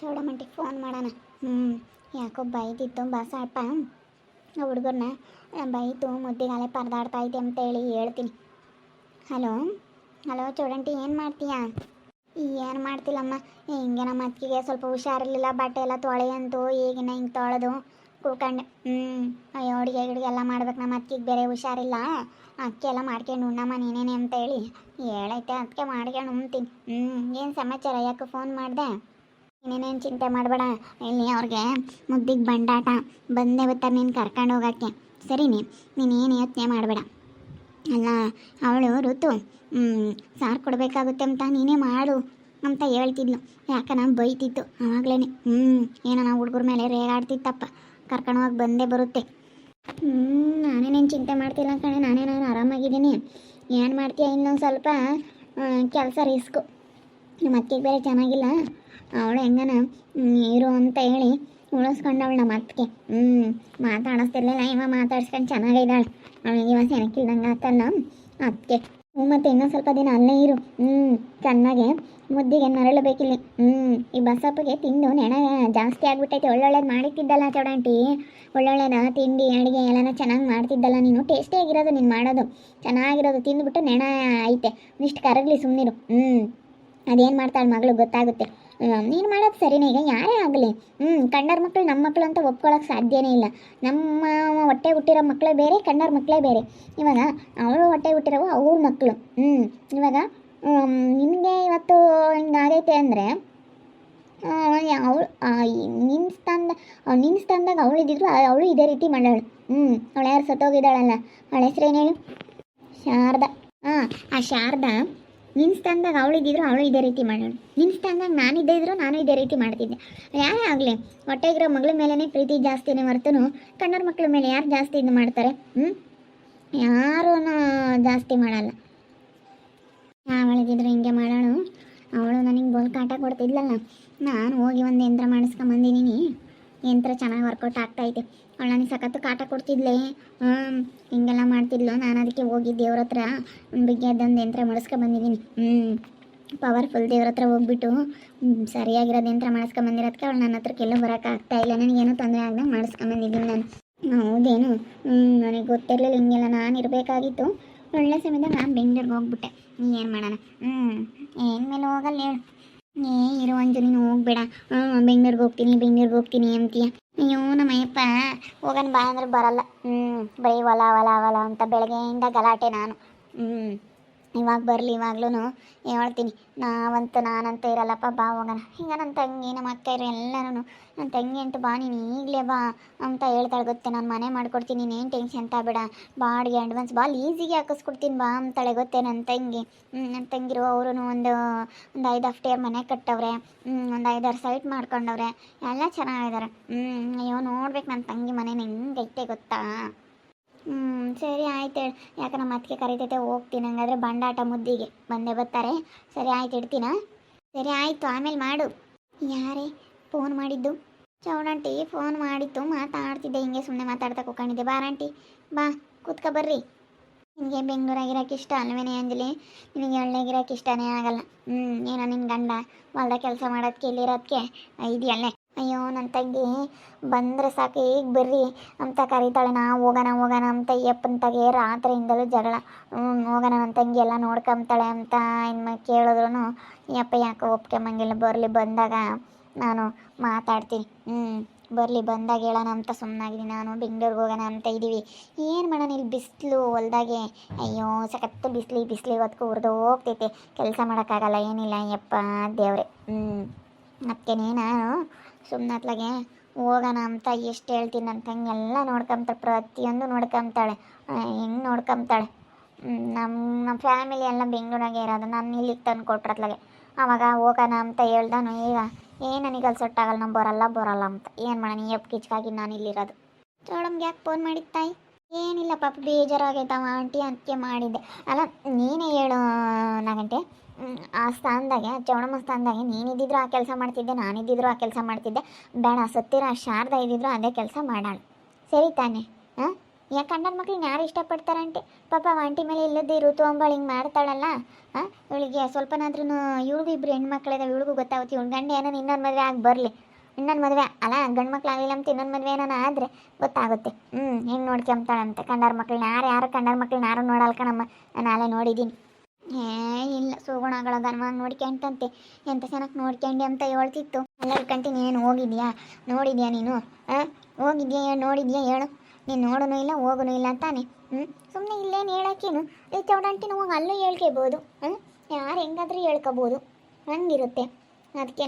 ಚೌಡಮಂಟಿಗೆ phone ಮಾಡೋಣ. ಹ್ಞೂ ಯಾಕೋ ಬೈದಿತ್ತು ಬಸಾಪ ಹುಡುಗರನ್ನ ಬೈತು ಮುದ್ದಿಗಾಲೆ ಪರದಾಡ್ತಾ ಐತೆ ಅಂತೇಳಿ ಹೇಳ್ತೀನಿ. ಹಲೋ ಹಲೋ ಚೌಡಂಟಿ ಏನು ಮಾಡ್ತೀಯಾ? ಏನು ಮಾಡ್ತಿಲ್ಲಮ್ಮ, ಹಿಂಗೆ ನಮ್ಮ ಅತ್ತಿಗೆ ಸ್ವಲ್ಪ ಹುಷಾರಿರಲಿಲ್ಲ, ಬಟ್ಟೆ ಎಲ್ಲ ತೊಳೆ ಅಂತು ಈಗಿನ ಹಿಂಗೆ ತೊಳೆದು ಕೂಕಂಡೆ. ಹ್ಞೂ ಅಡುಗೆ ಗಿಡಿಗೆ ಎಲ್ಲ ಮಾಡ್ಬೇಕು, ನಮ್ಮ ಅತ್ತಿಗೆ ಬೇರೆ ಹುಷಾರಿಲ್ಲ. ಅಕ್ಕಿ ಎಲ್ಲ ಮಾಡ್ಕೊಂಡು ಉಣ್ಣಮ್ಮ ನೀನೇನೆ ಅಂತ ಹೇಳಿ. ಹೇಳೈತೆ, ಅದಕ್ಕೆ ಮಾಡ್ಕೊಂಡು ಉಣ್ತೀನಿ. ಹ್ಞೂ ಏನು ಸಮಾಚಾರ, ಯಾಕೆ ಫೋನ್ ಮಾಡಿದೆ? ನೀನೇನೇನು ಚಿಂತೆ ಮಾಡಬೇಡ. ಇಲ್ಲಿ ಅವ್ರಿಗೆ ಮುದ್ದಿಗೆ ಬಂಡಾಟ, ಬಂದೇ ಬರ್ತಾರೆ ನೀನು ಕರ್ಕೊಂಡು ಹೋಗೋಕ್ಕೆ. ಸರಿನಿ ನೀನೇನು ಯೋಚನೆ ಮಾಡಬೇಡ. ಅಲ್ಲ, ಅವಳು ಋತು ಸಾರು ಕೊಡಬೇಕಾಗುತ್ತೆ ಅಂತ ನೀನೇ ಮಾಡು ಅಂತ ಹೇಳ್ತಿದ್ಲು. ಯಾಕನ ಬೈತಿತ್ತು ಆವಾಗಲೇ ಹ್ಞೂ ಏನೋ ನಾವು ಹುಡುಗರ ಮೇಲೆ ರೇಗಾಡ್ತಿತ್ತಪ್ಪ ಕರ್ಕೊಂಡು ಹೋಗಿ ಬಂದೇ ಬರುತ್ತೆ. ಹ್ಞೂ ನಾನೇನೇನು ಚಿಂತೆ ಮಾಡ್ತಿಲ್ಲ ಕಣೆ, ನಾನೇ ನಾನು ಆರಾಮಾಗಿದ್ದೀನಿ. ಏನು ಮಾಡ್ತೀಯ ಇನ್ನೊಂದು ಸ್ವಲ್ಪ ಕೆಲಸ ರಿಸ್ಕು ನಮ್ಮ ಅತ್ತಿಗೆ ಬೇರೆ ಚೆನ್ನಾಗಿಲ್ಲ. ಅವಳು ಹೆಂಗನ? ಇರು ಅಂತ ಹೇಳಿ ಉಳಿಸ್ಕೊಂಡವಳು ನಮ್ಮ ಅತ್ತಿಗೆ. ಹ್ಞೂ ಮಾತಾಡಿಸ್ತಿರ್ಲಿಲ್ಲ, ಇವ ಮಾತಾಡ್ಸ್ಕೊಂಡು ಚೆನ್ನಾಗಿದ್ದಾಳೆ ಅವಳಿಗೆ ಇವ ಸೆನಕಿಲ್ದಂಗೆ ಆತಲ್ಲ ಅತ್ತಿಗೆ. ಹ್ಞೂ ಮತ್ತು ಇನ್ನೊಂದು ಸ್ವಲ್ಪ ದಿನ ಅಲ್ಲೇ ಇರು. ಹ್ಞೂ ಚೆನ್ನಾಗೆ ಮುದ್ದಿಗೆ ನರಳಬೇಕಿಲ್ಲಿ ಹ್ಞೂ ಈ ಬಸಪ್ಪಗೆ ತಿಂದು ನೆಣ ಜಾಸ್ತಿ ಆಗಿಬಿಟ್ಟೈತೆ. ಒಳ್ಳೊಳ್ಳೇದು ಮಾಡಿಟ್ಟಿದ್ದಲ್ಲ ಚೌಡಾಂಟಿ. ಒಳ್ಳೊಳ್ಳೆದ ತಿಂಡಿ, ಅಡುಗೆ ಎಲ್ಲನ ಚೆನ್ನಾಗಿ ಮಾಡ್ತಿದ್ದಲ್ಲ ನೀನು. ಟೇಸ್ಟಿಯಾಗಿರೋದು ನೀನು ಮಾಡೋದು. ಚೆನ್ನಾಗಿರೋದು ತಿಂದುಬಿಟ್ಟು ನೆಣ ಐತೆ. ಇಷ್ಟು ಕರಗಲಿ ಸುಮ್ಮನಿರು ಹ್ಞೂ ಅದೇನು ಮಾಡ್ತಾಳೆ ಮಗಳು ಗೊತ್ತಾಗುತ್ತೆ. ನೀನು ಮಾಡೋದು ಸರಿನೇ, ಈಗ ಯಾರೇ ಆಗಲಿ. ಹ್ಞೂ ಕಣ್ಣರ ಮಕ್ಕಳು ನಮ್ಮ ಮಕ್ಕಳು ಅಂತ ಒಪ್ಕೊಳ್ಳೋಕೆ ಸಾಧ್ಯನೇ ಇಲ್ಲ. ನಮ್ಮ ಹೊಟ್ಟೆ ಹುಟ್ಟಿರೋ ಮಕ್ಕಳೇ ಬೇರೆ, ಕಣ್ಣರ ಮಕ್ಕಳೇ ಬೇರೆ. ಇವಾಗ ಅವಳು ಹೊಟ್ಟೆ ಹುಟ್ಟಿರೋ ಅವಳ ಮಕ್ಕಳು ಹ್ಞೂ ಇವಾಗ ನಿಮಗೆ ಇವತ್ತು ಹಿಂಗಾಗೈತೆ ಅಂದರೆ ಅವಳು ನಿನ್ನ ಸ್ಥಾನದ ನಿನ್ನ ಸ್ಥಾನದಾಗ ಅವಳು ಇದ್ದಿದ್ರು ಅವಳು ಇದೇ ರೀತಿ ಮಾಡೋಳು ಹ್ಞೂ ಅವಳು ಯಾರು ಸತ್ತೋಗಿದ್ದಾಳಲ್ಲ? ಅವಳ ಹೆಸ್ರೇನು ಹೇಳು? ಶಾರದಾ. ಹಾಂ ಆ ಶಾರದಾ ನಿನ್ನ ಸ್ಥಾನದಾಗ ಅವಳು ಇದ್ದಿದ್ರು ಅವಳು ಇದೇ ರೀತಿ ಮಾಡೋಳು. ನಿನ್ನ ಸ್ಥಾನದಾಗ ನಾನು ಇದ್ದೇ ಇದ್ರು ನಾನು ಇದೇ ರೀತಿ ಮಾಡ್ತಿದ್ದೆ. ಯಾರೇ ಆಗಲಿ ಹೊಟ್ಟೆಗಿರೋ ಮಗಳ ಮೇಲೇ ಪ್ರೀತಿ ಜಾಸ್ತಿನೇ ಹೊರ್ತನು ಕಣ್ಣರ ಮಕ್ಕಳ ಮೇಲೆ ಯಾರು ಜಾಸ್ತಿ ಇದು ಮಾಡ್ತಾರೆ? ಹ್ಞೂ ಯಾರೂ ಜಾಸ್ತಿ ಮಾಡಲ್ಲ. ಅವಳಿಗಿದ್ರೆ ಹಿಂಗೆ ಮಾಡೋಳು. ಅವಳು ನನಗೆ ಬೋಲ್ ಕಾಟ ಕೊಡ್ತಿದ್ಲಲ್ಲ. ನಾನು ಹೋಗಿ ಒಂದು ಯಂತ್ರ ಮಾಡಿಸ್ಕೊಂಬಂದಿದ್ದೀನಿ ಯಂತ್ರ ಚೆನ್ನಾಗಿ ವರ್ಕೌಟ್ ಆಗ್ತಾಯಿದೆ ಅವಳು ನನಗೆ ಸಖತ್ತು ಕಾಟ ಕೊಡ್ತಿದ್ಲೆ. ಹ್ಞೂ ಹಿಂಗೆಲ್ಲ ಮಾಡ್ತಿದ್ಲು. ನಾನು ಅದಕ್ಕೆ ಹೋಗಿ ದೇವ್ರ ಹತ್ರ ಬಿಗ್ಗೆದೊಂದು ಯಂತ್ರ ಮಾಡಿಸ್ಕೊಂಬಂದಿದ್ದೀನಿ ಹ್ಞೂ ಪವರ್ಫುಲ್ ದೇವ್ರ ಹತ್ರ ಹೋಗ್ಬಿಟ್ಟು ಸರಿಯಾಗಿರೋದು ಯಂತ್ರ ಮಾಡಿಸ್ಕೊಂಬಂದಿರೋದಕ್ಕೆ ಅವಳು ನನ್ನ ಬರೋಕೆ ಆಗ್ತಾ ಇಲ್ಲ. ನನಗೇನು ತೊಂದರೆ ಆಗ್ದಂಗೆ ಮಾಡಿಸ್ಕೊಂಬಂದಿದ್ದೀನಿ ನಾನು. ಹೌದೇನು? ನನಗೆ ಗೊತ್ತಿರಲಿಲ್ಲ, ಹಿಂಗೆಲ್ಲ ನಾನು ಇರಬೇಕಾಗಿತ್ತು. ಒಳ್ಳೆ ಸಮಯದಾಗ ನಾನು ಬೆಂಗಳೂರಿಗೆ ಹೋಗ್ಬಿಟ್ಟೆ. ನೀ ಏನು ಮಾಡೋಣ? ಹ್ಞೂ ಏನು ಮೇಲೆ ಹೋಗಲ್ಲ ಹೇಳು. ಏ ಇರೋ ಅಂಜು, ನೀನು ಹೋಗ್ಬೇಡ. ಹ್ಞೂ ಬೆಂಗ್ಳೂರಿಗೆ ಹೋಗ್ತೀನಿ, ಬೆಂಗಳೂರಿಗೆ ಹೋಗ್ತೀನಿ ಅಂತೀಯ. ಅಯ್ಯೋ, ನಮ್ಮಯ್ಯಪ್ಪ ಹೋಗೋಣ ಬಾ ಅಂದ್ರೆ ಬರಲ್ಲ. ಹ್ಞೂ ಬರೀ ಹೊಲ ಹೊಲ ಹೊಲ ಅಂತ ಬೆಳಗ್ಗೆಯಿಂದ ಗಲಾಟೆ ನಾನು. ಹ್ಞೂ ಇವಾಗ ಬರಲಿ ಇವಾಗ್ಲೂ ಹೇಳ್ತೀನಿ ನಾವಂತೂ, ನಾನಂತ ಇರಲ್ಲಪ್ಪ, ಬಾ ಹೋಗೋಣ. ಹಿಂಗೆ ನನ್ನ ತಂಗಿ ನಮ್ಮ ಅಕ್ಕ ಇರೋ ಎಲ್ಲರೂ ನನ್ನ ತಂಗಿ ಅಂತೂ ಬಾ, ನೀನು ಈಗಲೇ ಬಾ ಅಂತ ಹೇಳ್ತಾಳೆ ಗೊತ್ತೆ? ನಾನು ಮನೆ ಮಾಡ್ಕೊಡ್ತೀನಿ ನೀನು ಟೆನ್ಷನ್ ತಗೋಬೇಡ ಬಾಡಿಗೆ ಅಡ್ವಾನ್ಸ್ ಬಾ ಈಸಿಗೆ ಹಾಕಿಸ್ಕೊಡ್ತೀನಿ, ಬಾ ಅಂತಾಳೆ ಗೊತ್ತೆ ನನ್ನ ತಂಗಿ. ನನ್ನ ತಂಗಿರು ಅವರು ಒಂದು ಒಂದು ಐದು ಅಫ್ಟೇರ್ ಮನೆ ಕಟ್ಟವ್ರೆ. ಒಂದು ಐದಾರು ಸೈಟ್ ಮಾಡ್ಕೊಂಡವ್ರೆ. ಎಲ್ಲ ಚೆನ್ನಾಗಿದ್ದಾರೆ ಅಯ್ಯೋ ನೋಡ್ಬೇಕು ನನ್ನ ತಂಗಿ ಮನೇನ ಹೆಂಗೈತೆ ಗೊತ್ತಾ? ಹ್ಞೂ ಸರಿ ಆಯ್ತು ಹೇಳಿ. ಯಾಕೆ ನಮ್ಮ ಅತ್ತಿಗೆ ಕರಿತೈತೆ, ಹೋಗ್ತೀನಿ. ಹಂಗಾದ್ರೆ ಬಂಡಾಟ ಮುದ್ದಿಗೆ. ಬಂದೇ ಬರ್ತಾರೆ. ಸರಿ ಆಯ್ತು, ಇಡ್ತೀನ? ಸರಿ ಆಯಿತು, ಆಮೇಲೆ ಮಾಡು. ಯಾರೇ? ಫೋನ್ ಮಾಡಿದ್ದು. ಚೌಡಂಟಿ ಫೋನ್ ಮಾಡಿತ್ತು. ಮಾತಾಡ್ತಿದ್ದೆ. ಹಿಂಗೆ ಸುಮ್ಮನೆ ಮಾತಾಡ್ತಾ ಕೂಕೊಂಡಿದ್ದೆ ಬಾರಂಟಿ ಬಾ, ಕೂತ್ಕೊ ಬರ್ರಿ. ನಿನಗೆ ಬೆಂಗಳೂರಾಗಿರೋಕೆ ಇಷ್ಟ ಅಲ್ವೇನೆ ಅಂಜಲಿ? ನಿನಗೆ ಒಳ್ಳೆಗಿರೋಕೆ ಇಷ್ಟನೇ ಆಗಲ್ಲ. ಹ್ಞೂ ಏನೋ ನಿನ್ನ ಗಂಡ ಹೊಲ್ದಾಗ ಕೆಲಸ ಮಾಡೋದಕ್ಕೆ ಇಲ್ಲಿರೋದಕ್ಕೆ ಇದೆಯಲ್ಲೇ. ಅಯ್ಯೋ ನನ್ನ ತಂಗಿ, ಬಂದರೆ ಸಾಕು, ಈಗ ಬರ್ರಿ ಅಂತ ಕರೀತಾಳೆ. ನಾ ಹೋಗೋಣ ಹೋಗೋಣ ಅಂತ ಯಪ್ಪನ ತಗೆ ರಾತ್ರಿಯಿಂದಲೂ ಜಗಳ. ಹ್ಞೂ ಹೋಗೋಣ ನನ್ನ ತಂಗಿ, ಎಲ್ಲ ನೋಡ್ಕೊಂತಾಳೆ ಅಂತ ಇನ್ನು ಕೇಳಿದ್ರು ಯಪ್ಪ ಯಾಕೆ ಒಪ್ಕೊಂಬಂಗಿಲ್ಲ, ಬರಲಿ ಬಂದಾಗ ನಾನು ಮಾತಾಡ್ತೀನಿ. ಹ್ಞೂ ಬರಲಿ ಬಂದಾಗ ಹೇಳೋಣ ಅಂತ ಸುಮ್ಮನಾಗಿದ್ದೀನಿ ನಾನು ಬೆಂಗಳೂರಿಗೆ ಹೋಗೋಣ ಅಂತ ಇದ್ದೀವಿ ಏನು ಮಾಡೋಣ, ಇಲ್ಲಿ ಬಿಸಿಲು ಹೊಲ್ದಾಗೆ. ಅಯ್ಯೋ, ಸಖತ್ತು ಬಿಸಿಲಿ, ಬಿಸಿಲು ಇವತ್ತು ಉರ್ದು ಹೋಗ್ತೈತೆ ಕೆಲಸ ಮಾಡೋಕ್ಕಾಗಲ್ಲ, ಏನಿಲ್ಲ ಯಪ್ಪ ದೇವ್ರೆ. ಹ್ಞೂ ಅದಕ್ಕೇನೆ ನಾನು ಸುಮ್ಮನೆ ಹೋಗೋಣ ಅಂತ ಎಷ್ಟು ಹೇಳ್ತೀನಿ ಅಂತ ಹಂಗೆಲ್ಲ ನೋಡ್ಕೊಂತಾಳೆ ಪ್ರತಿಯೊಂದು ನೋಡ್ಕೊಂತಾಳೆ ಹೆಂಗೆ ನೋಡ್ಕೊಂತಾಳೆ ನಮ್ಮ ನಮ್ಮ ಫ್ಯಾಮಿಲಿ ಎಲ್ಲ ಬೆಂಗಳೂರಾಗೆ ಇರೋದು, ನಾನು ಇಲ್ಲಿಗೆ ತಂದು ಕೊಟ್ರತ್ಲಾಗೆ ಅವಾಗ ಹೋಗೋಣ ಅಂತ ಹೇಳ್ದಾನು, ಈಗ ಏನು ನನಗೆ ಅಲ್ಲಿ ಸೊಟ್ಟಾಗಲ್ಲ ನಾವು ಬರಲ್ಲ ಬರಲ್ಲ ಅಂತ. ಏನು ಮಾಡೋಣ ಎಪ್ ಕಿಚ್ಕಾಗಿ ನಾನು ಇಲ್ಲಿರೋದು. ಚೋಳಮ್ಗೆ ಯಾಕೆ ಫೋನ್ ಮಾಡಿದ್ದು ತಾಯಿ? ಏನಿಲ್ಲ ಪಾಪ ಬೇಜಾರಾಗೈತವ ಆಂಟಿ ಅದಕ್ಕೆ ಮಾಡಿದ್ದೆ. ಅಲ್ಲ, ನೀನೇ ಹೇಳು, ನಾಗಂಟೆ. ಆ ಸ್ಥಾನದಾಗೆ, ಚೌಡಮ್ಮ ಸ್ಥಾನದಾಗೆ ನೀನಿದ್ದಿದ್ರು ಆ ಕೆಲಸ ಮಾಡ್ತಿದ್ದೆ, ನಾನಿದ್ದಿದ್ರು ಆ ಕೆಲಸ ಮಾಡ್ತಿದ್ದೆ. ಬೇಡ, ಸತ್ತಿರ ಶಾರದ ಇದ್ದಿದ್ರು ಅದೇ ಕೆಲಸ ಮಾಡಾಳು. ಸರಿ ತಾನೆ ಹಾಂ ಯಾಕೆ ಕಂಡನ ಮಕ್ಳನ್ನ ಯಾರು ಇಷ್ಟಪಡ್ತಾರಂತೆ ಪಾಪ ಆಂಟಿ ಮೇಲೆ ಇಲ್ಲದ್ದು ಋತು ಅಂಬಳು ಹಿಂಗೆ ಮಾಡ್ತಾಳಲ್ಲ ಹಾಂ ಇವಳಿಗೆ ಸ್ವಲ್ಪನಾದ್ರೂ ಇವಳಿಗೂ ಇಬ್ರು ಹೆಣ್ಮಕ್ಳಿದಾವೆ, ಇವಳಿಗೂ ಗೊತ್ತಾಗುತ್ತೆ. ಇವ್ನ ಗಂಡ ಏನೋ ಇನ್ನೊಂದು ಮದುವೆ ಆಗಿ ಬರಲಿ. ಇನ್ನೊಂದು ಮದುವೆ ಅಲ್ಲ, ಗಂಡು ಮಕ್ಳು ಆಗಲಿಲ್ಲ ಅಂತ ಇನ್ನೊಂದು ಮದುವೆ ಏನೋ ಆದರೆ ಗೊತ್ತಾಗುತ್ತೆ. ಹ್ಞೂ ಹೆಂಗೆ ನೋಡ್ಕೊಂಬ್ತಾಳಂತೆ ಕಂಡಾರ ಮಕ್ಳನ್ನ ಯಾರು ಯಾರು ಕಂಡಾರ ಮಕ್ಳನ್ನ ಯಾರು ನೋಡಲ್ಲ ಕಣಮ್ಮ? ನಾಳೆ ನೋಡಿದ್ದೀನಿ ಏ, ಇಲ್ಲ ಸುಗುಣಗಳ ಗನ್ವಾಗ ನೋಡ್ಕೊಂತಂತೆ ಎಂತ ಚೆನ್ನಾಗಿ ನೋಡ್ಕೊಂಡೆ ಅಂತ ಹೇಳ್ತಿತ್ತು. ಎಲ್ಲರ ಕಂಟಿ ನೀನು ಹೋಗಿದ್ಯಾ? ನೋಡಿದ್ಯಾ ನೀನು? ಹಾಂ ಹೋಗಿದ್ಯಾ ನೋಡಿದ್ಯಾ ಹೇಳು. ನೀನು ನೋಡೋನು ಇಲ್ಲ, ಹೋಗೋನು ಇಲ್ಲ ಅಂತಾನೆ. ಹ್ಞೂ ಸುಮ್ಮನೆ ಇಲ್ಲೇನು ಹೇಳಕ್ಕೇನು? ಈ ಚೌಡಂಟಿ ನಾವು ಅಲ್ಲೂ ಹೇಳ್ಕೋಬೋದು. ಹ್ಞೂ ಯಾರು ಹೆಂಗಾದ್ರೂ ಹೇಳ್ಕೊಬೋದು. ಹಂಗಿರುತ್ತೆ. ಅದಕ್ಕೇ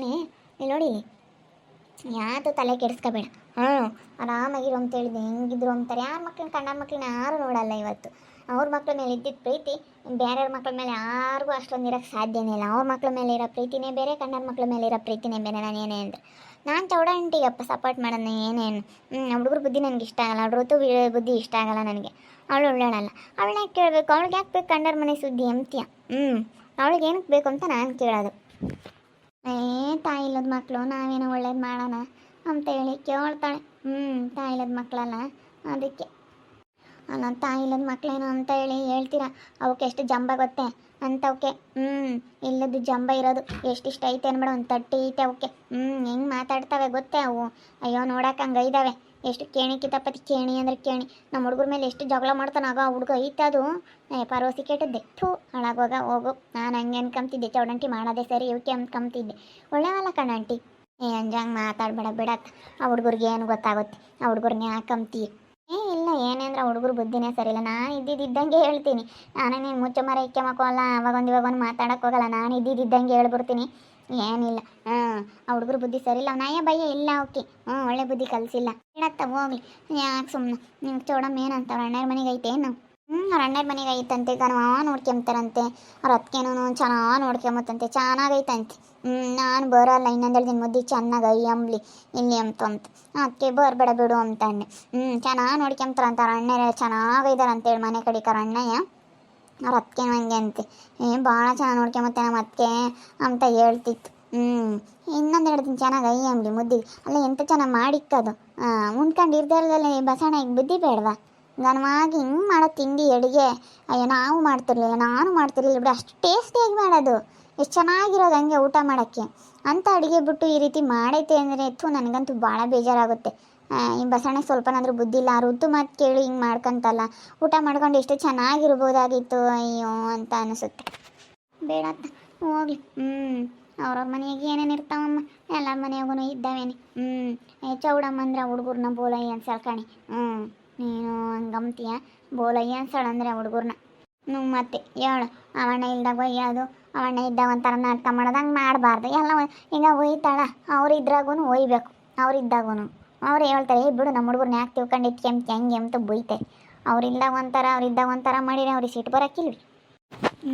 ನೋಡಿ. ಯಾತು ತಲೆ ಕೆಡಿಸ್ಕೋಬೇಡ. ಹ್ಞೂ, ಆರಾಮಾಗಿರು ಅಂತ ಹೇಳಿದೆ ಹೆಂಗಿದ್ರು ಅಂತಾರೆ. ಯಾರ ಮಕ್ಳನ್ನ ಕಂಡ ಮಕ್ಳನ್ನ ಯಾರು ನೋಡಲ್ಲ ಇವತ್ತು. ಅವ್ರ ಮಕ್ಳ ಮೇಲೆ ಇದ್ದಿದ್ದ ಪ್ರೀತಿ ಬೇರೆಯವ್ರ ಮಕ್ಳ ಮೇಲೆ ಯಾರಿಗೂ ಅಷ್ಟೊಂದು ಇರೋಕ್ಕೆ ಸಾಧ್ಯನೇ ಇಲ್ಲ. ಅವ್ರ ಮಕ್ಳ ಮೇಲೆ ಇರೋ ಪ್ರೀತಿನೇ ಬೇರೆ ಕಣ್ಣರ ಮಕ್ಳ ಮೇಲೆ ಇರೋ ಪ್ರೀತಿನೇ ಬೇರೆ. ನಾನು ಏನೇ ಅಂದರೆ. ನಾನು ಚೌಡಂಟಿಗಪ್ಪ ಸಪೋರ್ಟ್ ಮಾಡೋಣ ಏನೇನು ಹ್ಞೂ ಹುಡುಗರ ಬುದ್ಧಿ ನನಗೆ ಇಷ್ಟ ಆಗಲ್ಲ. ಅವ್ರ ಋತು ಬುದ್ಧಿ ಇಷ್ಟ ಆಗಲ್ಲ ನನಗೆ. ಅವಳು ಒಳ್ಳೆಳಲ್ಲ. ಅವಳನ್ನ ಕೇಳಬೇಕು? ಅವಳಿಗೆ ಯಾಕೆ ಬೇಕು? ಕಂಡರ ಮನೆ ಸುದ್ದಿ ಎಂತಿಯ ಹ್ಞೂ ಅವಳಿಗೆ ಏನಕ್ಕೆ ಬೇಕು ಅಂತ ನಾನು ಕೇಳೋದು. ಏ, ತಾಯಿ ಇಲ್ಲದ ಮಕ್ಕಳು ನಾವೇನೋ ಒಳ್ಳೇದು ಮಾಡೋಣ ಅಂತ ಹೇಳಿ ಕೇಳ್ತಾಳೆ. ಹ್ಞೂ ತಾಯಿ ಇಲ್ಲದ ಮಕ್ಕಳಲ್ಲ ಅದಕ್ಕೆ. ಅಲ್ಲ ತಾಯಿ ಇಲ್ಲದ ಮಕ್ಕಳೇನೋ ಅಂತ ಹೇಳಿ ಹೇಳ್ತೀರಾ? ಅವಕ್ಕೆ ಎಷ್ಟು ಜಂಬ ಗೊತ್ತೇ? ಅವಕ್ಕೆ ಹ್ಞೂ ಇಲ್ಲದ್ದು ಜಂಬ ಇರೋದು ಎಷ್ಟಿಷ್ಟ ಐತೆ ಅನ್ಬೇಡ, ಒಂದು ತಟ್ಟಿ ಐತೆ ಅವಕ್ಕೆ. ಹ್ಞೂ ಹೆಂಗೆ ಮಾತಾಡ್ತವೆ ಗೊತ್ತೇ ಅವು? ಅಯ್ಯೋ ನೋಡಕ್ಕೆ ಹಂಗೆ ಐದಾವೆ ಎಷ್ಟು ಕೇಣಿ ಕಿತಾಪತಿ, ಕೇಣಿ ಅಂದ್ರೆ ಕೇಣಿ. ನಮ್ಮ ಹುಡುಗರ ಮೇಲೆ ಎಷ್ಟು ಜಗಳ ಮಾಡ್ತಾನಾಗ ಆ ಹುಡುಗ ಐತೆ ಅದು. ಪರೋಸಿ ಕೆಟ್ಟದ್ದೆ. ಥೂ ಹಾಳಾಗುವಾಗ ಹೋಗು ನಾನು ಹಂಗೆ ಅನ್ಕಂತಿದ್ದೆ ಚೌಡಂಟಿ ಮಾಡೋದೇ ಸರಿ, ಇವಕ್ಕೆ ಅನ್ಕಂತಿದ್ದೆ ಒಳ್ಳೆವಲ್ಲ ಕಣಂಟಿ ಏ, ಅಂಜಂಗೆ ಮಾತಾಡ್ಬೇಡ ಬಿಡತ್ತ ಆ ಹುಡುಗರಿಗೆ ಏನು ಗೊತ್ತಾಗುತ್ತೆ? ಆ ಹುಡುಗರ್ನ ಯಾಕಂತೀಯ ಏ, ಇಲ್ಲ ಏನೇಂದ್ರೆ ಹುಡುಗರು ಬುದ್ಧಿನೇ ಸರಿ ಇಲ್ಲ ನಾನು ಇದ್ದಿದ್ದಂಗೆ ಹೇಳ್ತೀನಿ. ನಾನೇ ನೀನು ಮುಚ್ಚ ಮರ ಇಕ್ಕೆ ಅಲ್ಲ ಅವಾಗೊಂದು ಇವಾಗ ಒಂದು ಮಾತಾಡೋಕ್ಕೋಗಲ್ಲ ನಾನು ಇದ್ದಿದ್ದಂಗೆ ಹೇಳ್ಬಿಡ್ತೀನಿ. ಏನಿಲ್ಲ. ಹಾಂ, ಆ ಹುಡುಗರು ಬುದ್ಧಿ ಸರಿ ಇಲ್ಲ. ನಾಯ ಭಯ ಇಲ್ಲ, ಓಕೆ. ಹ್ಞೂ ಒಳ್ಳೆ ಬುದ್ಧಿ ಕಲಿಸಿಲ್ಲ. ಹೇಳತ್ತ ಹೋಗ್ಲಿ. ಯಾಕೆ ಸುಮ್ಮನೆ ನಿಮ್ಗೆ ಚೋಡಮ್ಮ ಏನಂತ ಅವ್ರ ಅಣ್ಣರ ಮನೆಗೆ ಐತೆ ಏನು? ಹ್ಞೂ ಅವ್ರ ಅಣ್ಣರ ಮನೆಗೆ ಐತಂತೆ. ಗನವ ನೋಡ್ಕೊಂತಾರಂತೆ ಅವ್ರ ಅತ್ಕೇನೂ ಚೆನ್ನಾಗಿ ನೋಡ್ಕೊಂಬತ್ತಂತೆ. ಚೆನ್ನಾಗೈತಂತೆ. ಹ್ಞೂ ನಾನು ಬರೋಲ್ಲ. ಇನ್ನೊಂದೆರಡು ದಿನ ಮುದ್ದೆ ಚೆನ್ನಾಗಿ ಅಯ್ಯಂಬ್ಲಿ ಇಲ್ಲಿ ಅಂತ ಅಂತ. ಅದಕ್ಕೆ ಬರಬೇಡ ಬಿಡು ಅಂತ ಅಣ್ಣೆ ಹ್ಞೂ ಚೆನ್ನಾಗಿ ನೋಡ್ಕೊಂತಾರಂತ ಅವ್ರ ಅಣ್ಣರ ಚೆನ್ನಾಗೈದಾರಂತೇಳಿ ಮನೆ ಕಡೆ ಅವ್ರ ಅಣ್ಣಯ್ಯ ಅವ್ರ ಹಾಗೆ ಹಂಗೆ ಅಂತೆ. ಏ ಭಾಳ ಚೆನ್ನಾಗಿ ನೋಡ್ಕೊಂಬತ್ತೆ ನಮ್ಮ ಅತ್ತಿಗೆ ಅಂತ ಹೇಳ್ತಿತ್ತು. ಹ್ಞೂ ಇನ್ನೊಂದೆರಡು ದಿನ ಚೆನ್ನಾಗಿ ಅಯ್ಯಂಬ್ಲಿ ಮುದ್ದಿಗೆ ಅಲ್ಲ, ಎಂತ ಚೆನ್ನಾಗಿ ಮಾಡಿಕ್ಕದು. ಉಣ್ಕೊಂಡು ಇರ್ದಲ್ದಲ್ಲಿ ಬಸಣ್ಣ ಈಗ ಬುದ್ಧಿ ಬೇಡವಾ? ಘನವಾಗಿ ಹಿಂಗೆ ಮಾಡೋ ತಿಂಡಿ ಅಡುಗೆ ಅಯ್ಯೋ, ನಾವು ಮಾಡ್ತಿರ್ಲಿಲ್ಲ, ನಾನು ಮಾಡ್ತಿರ್ಲಿಲ್ಲ. ಬಿಡು, ಅಷ್ಟು ಟೇಸ್ಟಿಯಾಗಿ ಮಾಡೋದು. ಎಷ್ಟು ಚೆನ್ನಾಗಿರೋದು ಹಂಗೆ ಊಟ ಮಾಡೋಕ್ಕೆ. ಅಂಥ ಅಡುಗೆ ಬಿಟ್ಟು ಈ ರೀತಿ ಮಾಡೈತೆ ಅಂದರೆ ಎತ್ತು ನನಗಂತೂ ಭಾಳ ಬೇಜಾರಾಗುತ್ತೆ. ಈ ಬಸಣ್ಣ ಸ್ವಲ್ಪನಾದ್ರೂ ಬುದ್ಧಿ ಇಲ್ಲ ಋತು ಮಾತು ಕೇಳಿ ಹಿಂಗೆ ಮಾಡ್ಕೊಂತಲ್ಲ, ಊಟ ಮಾಡ್ಕೊಂಡು ಎಷ್ಟು ಚೆನ್ನಾಗಿರ್ಬೋದಾಗಿತ್ತು, ಅಯ್ಯೋ ಅಂತ ಅನಿಸುತ್ತೆ. ಬೇಡ ಹೋಗ್ಲಿ ಹ್ಞೂ ಅವ್ರವ್ರ ಮನೆಯಾಗ ಏನೇನು ಇರ್ತಾವಮ್ಮ ಎಲ್ಲ ಮನೆಯಾಗೂ ಇದ್ದಾವೇನೆ ಹ್ಞೂ ಚೌಡಮ್ಮ ಅಂದ್ರೆ ಹುಡುಗರ್ನ ಬೋಲಯ್ಯ ಅನ್ಸಳ್ಕಣಿ ಹ್ಞೂ ನೀನು ಹಂಗಂತೀಯ ಬೋಲಯ್ಯ ಅನ್ಸಳ ಅಂದರೆ ಹುಡುಗರ್ನ. ಹ್ಞೂ ಮತ್ತೆ ಹೇಳು, ಅವಣ್ಣ ಇಲ್ದಾಗ ಒಯ್ಯೋದು, ಅವಣ್ಣ ಇದ್ದಾಗ ಒಂಥರ ನಾಟಕ ಮಾಡೋದಂಗೆ ಮಾಡಬಾರ್ದು, ಎಲ್ಲ ಈಗ ಒಯ್ತಾಳ ಅವ್ರು ಇದ್ರಾಗೂ ಒಯ್ಬೇಕು ಅವ್ರು ಅವ್ರು ಹೇಳ್ತಾರೆ, ಏ ಬಿಡು ನಮ್ಮ ಹುಡುಗರ್ನ ಯಾಕೆ ತಿಳ್ಕೊಂಡು ಇಟ್ಕೆಂತ ಹೆಂಗೆ ಅಂತ ಬೈತಾರೆ ಅವ್ರಿಲ್ದಾಗ ಒಂಥರ ಅವ್ರಿದ್ದಾಗ ಒಂಥರ ಮಾಡಿದ್ರೆ ಅವ್ರಿಗೆ ಸಿಟ್ಟು ಬರೋಕ್ಕಿಲ್ವಿ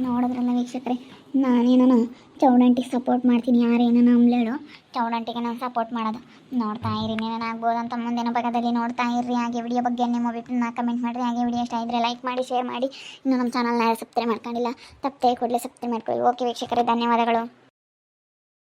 ನೋಡಿದ್ರಲ್ಲ ವೀಕ್ಷಕರೇ ನಾನೇನೋ ಚೌಡಂಟಿಗೆ ಸಪೋರ್ಟ್ ಮಾಡ್ತೀನಿ ಯಾರೇನೋ ಅಂಬ್ಲೇಳು, ಚೌಡಂಟಿಗೆ ನಾನು ಸಪೋರ್ಟ್ ಮಾಡೋದು. ನೋಡ್ತಾ ಇರಿ ಆಗ್ಬೋದು ಅಂತ ಮುಂದಿನ ಭಾಗದಲ್ಲಿ ನೋಡ್ತಾ ಇರ್ರಿ. ಹಾಗೆ ವಿಡಿಯೋ ಬಗ್ಗೆ ನಿಮ್ಮ ಅಭಿಪ್ರಾಯ ಕಮೆಂಟ್ ಮಾಡಿರಿ. ಹಾಗೆ ವಿಡಿಯೋ ಇಷ್ಟ ಇದ್ದರೆ ಲೈಕ್ ಮಾಡಿ ಶೇರ್ ಮಾಡಿ. ಇನ್ನು ನಮ್ಮ ಚಾನಲ್ನ ಸಬ್ಸ್ಕ್ರೈಬ್ ಮಾಡ್ಕೊಂಡಿಲ್ಲ ತಪ್ಪೇ ಕೂಡಲೇ ಸಬ್ಸ್ಕ್ರೈಬ್ ಮಾಡ್ಕೊಳ್ಳಿ. ಓಕೆ ವೀಕ್ಷಕರೇ, ಧನ್ಯವಾದಗಳು.